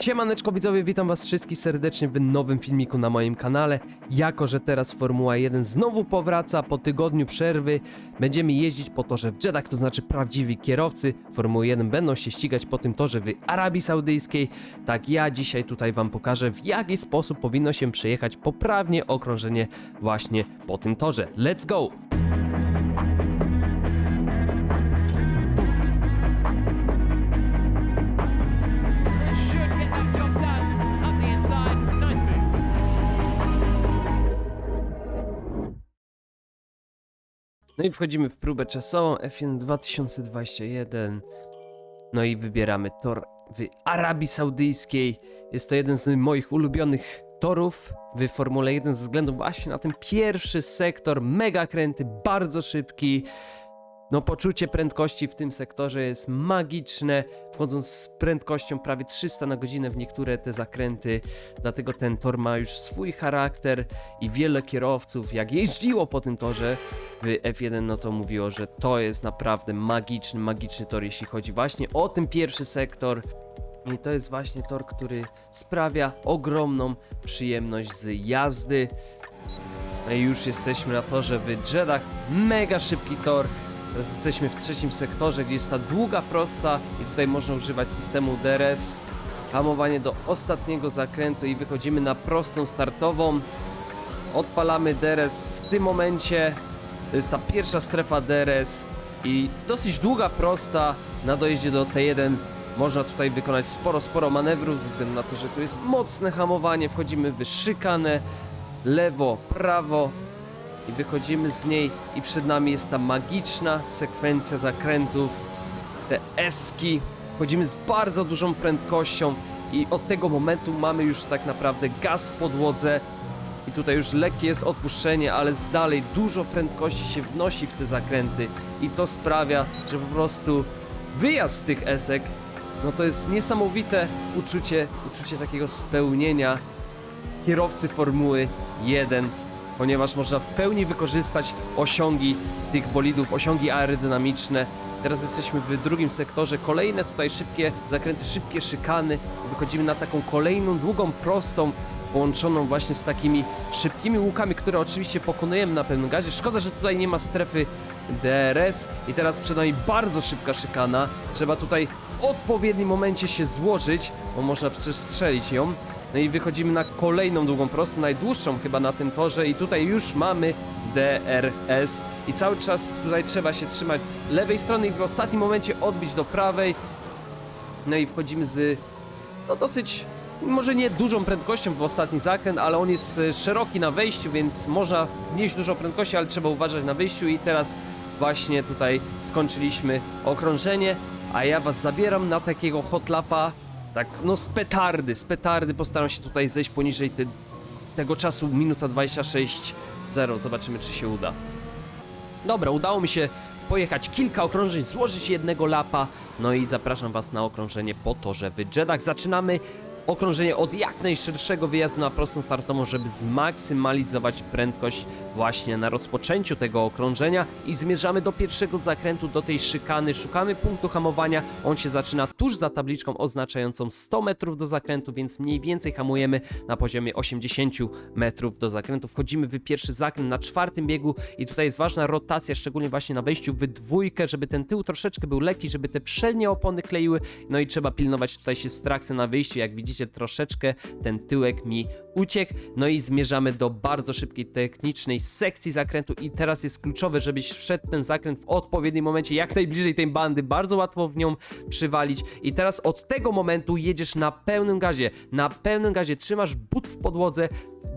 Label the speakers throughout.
Speaker 1: Siemaneczko widzowie, witam was wszystkich serdecznie w nowym filmiku na moim kanale. Jako, że teraz Formuła 1 znowu powraca po tygodniu przerwy, będziemy jeździć po torze w Jeddah, to znaczy prawdziwi kierowcy Formuły 1 będą się ścigać po tym torze w Arabii Saudyjskiej. Tak ja dzisiaj tutaj wam pokażę w jaki sposób powinno się przejechać poprawnie okrążenie właśnie po tym torze. Let's go! No i wchodzimy w próbę czasową F1 2021. No i wybieramy tor w Arabii Saudyjskiej. Jest to jeden z moich ulubionych torów w Formule 1 ze względu właśnie na ten pierwszy sektor, mega kręty, bardzo szybki. No poczucie prędkości w tym sektorze jest magiczne, wchodząc z prędkością prawie 300 na godzinę w niektóre te zakręty, dlatego ten tor ma już swój charakter i wiele kierowców jak jeździło po tym torze w F1 no to mówiło, że to jest naprawdę magiczny, magiczny tor jeśli chodzi właśnie o ten pierwszy sektor i to jest właśnie tor, który sprawia ogromną przyjemność z jazdy. No i już jesteśmy na torze w Jeddah. Mega szybki tor. Teraz jesteśmy w trzecim sektorze, gdzie jest ta długa prosta i tutaj można używać systemu DRS. Hamowanie do ostatniego zakrętu i wychodzimy na prostą startową. Odpalamy DRS w tym momencie. To jest ta pierwsza strefa DRS i dosyć długa prosta na dojeździe do T1. Można tutaj wykonać sporo, sporo manewrów ze względu na to, że tu jest mocne hamowanie. Wchodzimy w szykanę, lewo, prawo i wychodzimy z niej i przed nami jest ta magiczna sekwencja zakrętów, te eski. Wchodzimy z bardzo dużą prędkością i od tego momentu mamy już tak naprawdę gaz w podłodze. I tutaj już lekkie jest odpuszczenie, ale z dalej dużo prędkości się wnosi w te zakręty. I to sprawia, że po prostu wyjazd z tych esek, no to jest niesamowite uczucie, uczucie takiego spełnienia. Kierowcy Formuły 1, ponieważ można w pełni wykorzystać osiągi tych bolidów, osiągi aerodynamiczne. Teraz jesteśmy w drugim sektorze, kolejne tutaj szybkie zakręty, szybkie szykany. Wychodzimy na taką kolejną długą prostą, połączoną właśnie z takimi szybkimi łukami, które oczywiście pokonujemy na pewnym gazie. Szkoda, że tutaj nie ma strefy DRS i teraz przed nami bardzo szybka szykana. Trzeba tutaj odpowiednim momencie się złożyć, bo można przestrzelić ją. No i wychodzimy na kolejną długą prostą, najdłuższą chyba na tym torze i tutaj już mamy DRS i cały czas tutaj trzeba się trzymać z lewej strony i w ostatnim momencie odbić do prawej. No i wchodzimy z no dosyć, może nie dużą prędkością w ostatni zakręt, ale on jest e, szeroki na wejściu, więc można wnieść dużo prędkości, ale trzeba uważać na wyjściu i teraz właśnie tutaj skończyliśmy okrążenie, a ja was zabieram na takiego hotlapa, tak no z petardy, z petardy postaram się tutaj zejść poniżej te, tego czasu minuta 26.0, zobaczymy czy się uda. Dobra, udało mi się pojechać kilka okrążeń, złożyć jednego lapa, no i zapraszam Was na okrążenie po torze w Jeddah. Zaczynamy okrążenie od jak najszerszego wyjazdu na prostą startową, żeby zmaksymalizować prędkość właśnie na rozpoczęciu tego okrążenia i zmierzamy do pierwszego zakrętu, do tej szykany, szukamy punktu hamowania, on się zaczyna tuż za tabliczką oznaczającą 100 metrów do zakrętu, więc mniej więcej hamujemy na poziomie 80 metrów do zakrętu. Wchodzimy w pierwszy zakręt na czwartym biegu i tutaj jest ważna rotacja, szczególnie właśnie na wejściu w dwójkę, żeby ten tył troszeczkę był lekki, żeby te przednie opony kleiły, no i trzeba pilnować tutaj się z trakcją na wyjściu, jak widzicie troszeczkę ten tyłek mi uciekł, no i zmierzamy do bardzo szybkiej technicznej sekcji zakrętu i teraz jest kluczowe, żebyś wszedł ten zakręt w odpowiednim momencie, jak najbliżej tej bandy, bardzo łatwo w nią przywalić. I teraz od tego momentu jedziesz na pełnym gazie, na pełnym gazie, trzymasz but w podłodze,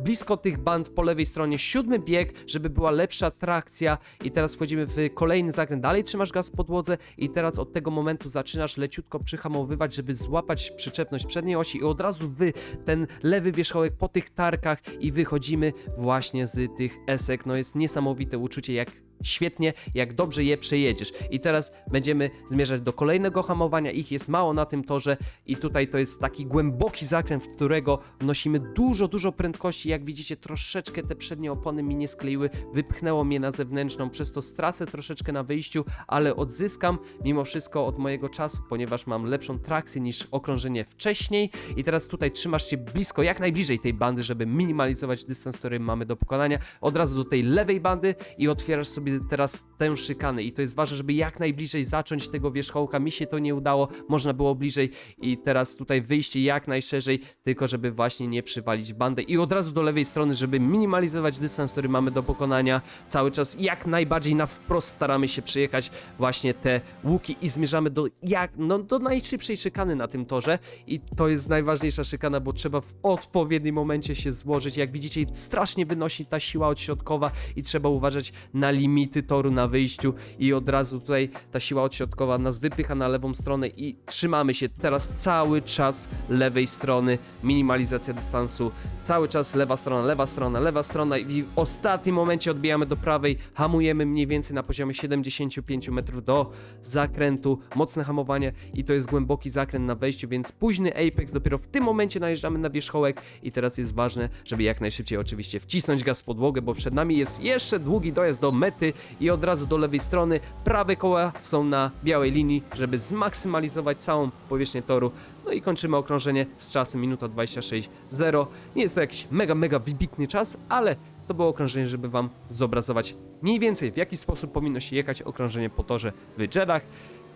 Speaker 1: blisko tych band po lewej stronie, siódmy bieg, żeby była lepsza trakcja. I teraz wchodzimy w kolejny zakręt, dalej trzymasz gaz w podłodze i teraz od tego momentu zaczynasz leciutko przyhamowywać, żeby złapać przyczepność przedniej osi. I od razu wy ten lewy wierzchołek po tych tarkach i wychodzimy właśnie z tych esek, no jest niesamowite uczucie jak świetnie, jak dobrze je przejedziesz. I teraz będziemy zmierzać do kolejnego hamowania. Ich jest mało na tym torze i tutaj to jest taki głęboki zakręt, w którego wnosimy dużo, dużo prędkości. Jak widzicie, troszeczkę te przednie opony mi nie skleiły, wypchnęło mnie na zewnętrzną, przez to stracę troszeczkę na wyjściu, ale odzyskam mimo wszystko od mojego czasu, ponieważ mam lepszą trakcję niż okrążenie wcześniej. I teraz tutaj trzymasz się blisko, jak najbliżej tej bandy, żeby minimalizować dystans, który mamy do pokonania. Od razu do tej lewej bandy i otwierasz sobie teraz tę szykanę. I to jest ważne, żeby jak najbliżej zacząć tego wierzchołka. Mi się to nie udało, można było bliżej i teraz tutaj wyjście jak najszerzej, tylko żeby właśnie nie przywalić bandę. I od razu do lewej strony, żeby minimalizować dystans, który mamy do pokonania. Cały czas jak najbardziej na wprost staramy się przejechać właśnie te łuki i zmierzamy do jak, no do najszybszej szykany na tym torze i to jest najważniejsza szykana, bo trzeba w odpowiednim momencie się złożyć. Jak widzicie, strasznie wynosi ta siła odśrodkowa i trzeba uważać na limity toru na wyjściu i od razu tutaj ta siła odśrodkowa nas wypycha na lewą stronę i trzymamy się teraz cały czas lewej strony, minimalizacja dystansu, cały czas lewa strona, lewa strona, lewa strona i w ostatnim momencie odbijamy do prawej, hamujemy mniej więcej na poziomie 75 metrów do zakrętu, mocne hamowanie i to jest głęboki zakręt na wejściu, więc późny apex, dopiero w tym momencie najeżdżamy na wierzchołek i teraz jest ważne, żeby jak najszybciej oczywiście wcisnąć gaz w podłogę, bo przed nami jest jeszcze długi dojazd do mety i od razu do lewej strony, prawe koła są na białej linii, żeby zmaksymalizować całą powierzchnię toru, no i kończymy okrążenie z czasem minuta 26.0. Nie jest to jakiś mega, mega wybitny czas, ale to było okrążenie, żeby wam zobrazować mniej więcej w jaki sposób powinno się jechać okrążenie po torze w Jeddah.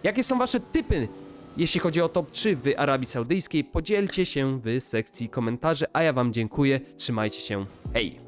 Speaker 1: Jakie są wasze typy, jeśli chodzi o top 3 w Arabii Saudyjskiej? Podzielcie się w sekcji komentarzy, a ja wam dziękuję. Trzymajcie się. Hej!